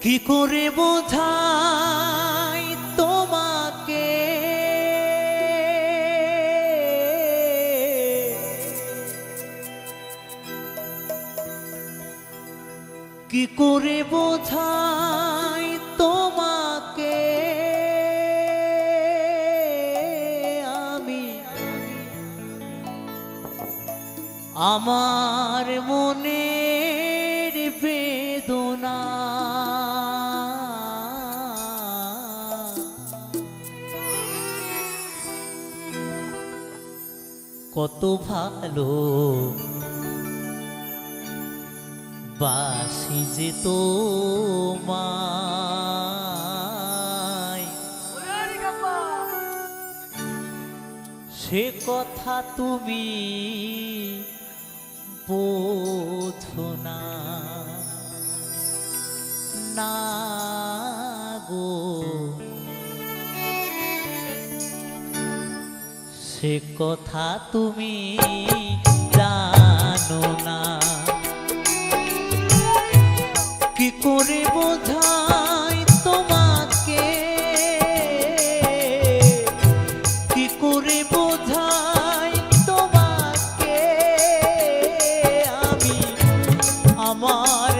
কি করে বোঝাই তোমাকে? কি করে বোঝাই তোমাকে? আমি আমার মনের কত ভালো। বাসি যে তো সে কথা তুমি সে কথা তুমি জানো না। কি করে বোঝাই তোমাকে? কি করে বোঝাই তোমাকে? আমি আমার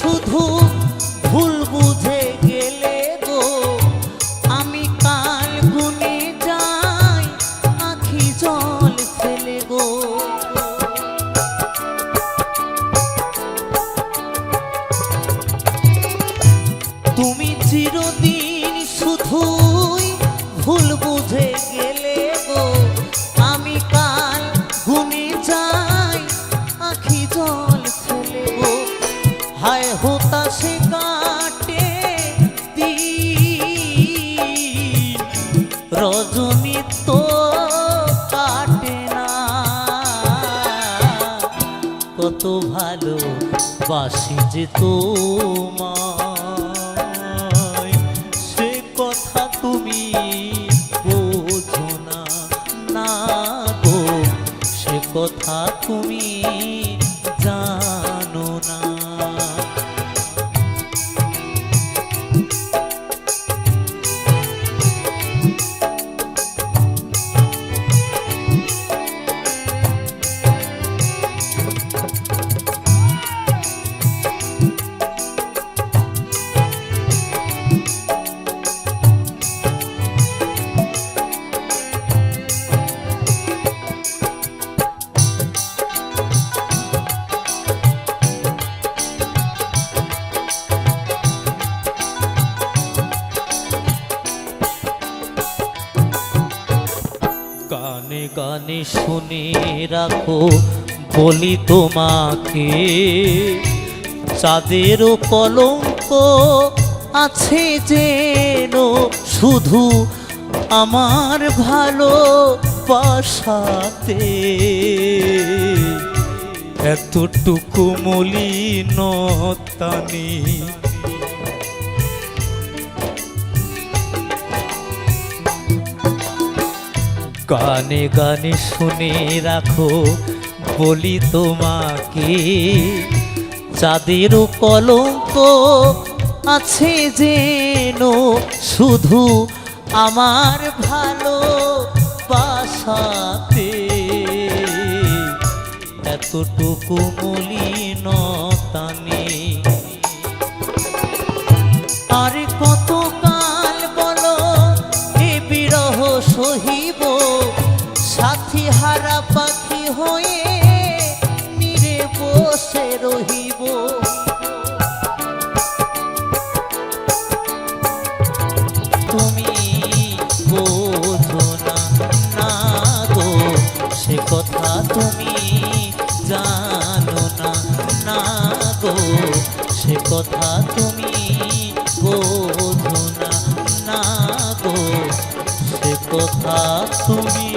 শুধু ভুল বুঝে গেলে গো। আমি কাল গুনে যাই, আখি জল ফেলে গো। তুমি চিরদিন শুধুই ভুল বুঝে গেলে ভালো বাসি যে তোমায়, সে কথা তুমি বোঝো না না গো, সে কথা তুমি জানো গানে গানে শুনে রাখো, বলি তোমাকে। চাঁদেরও কলঙ্ক আছে যেন শুধু আমার ভালো বাসাতে এতটুকু মলিনতানি গানে গানে শুনে রাখো, বলি তোমাকে চাঁদেরও কলঙ্ক আছে যেন শুধু আমার ভালো বাসাতে এত কতটুকু মলিনতা নেই। আর কত বিরহ সহিব সাথী হারা পাখি হয়ে নিরে বসে রহিব। তুমি বোঝো না গো, সে কথা তুমি কথা তুমি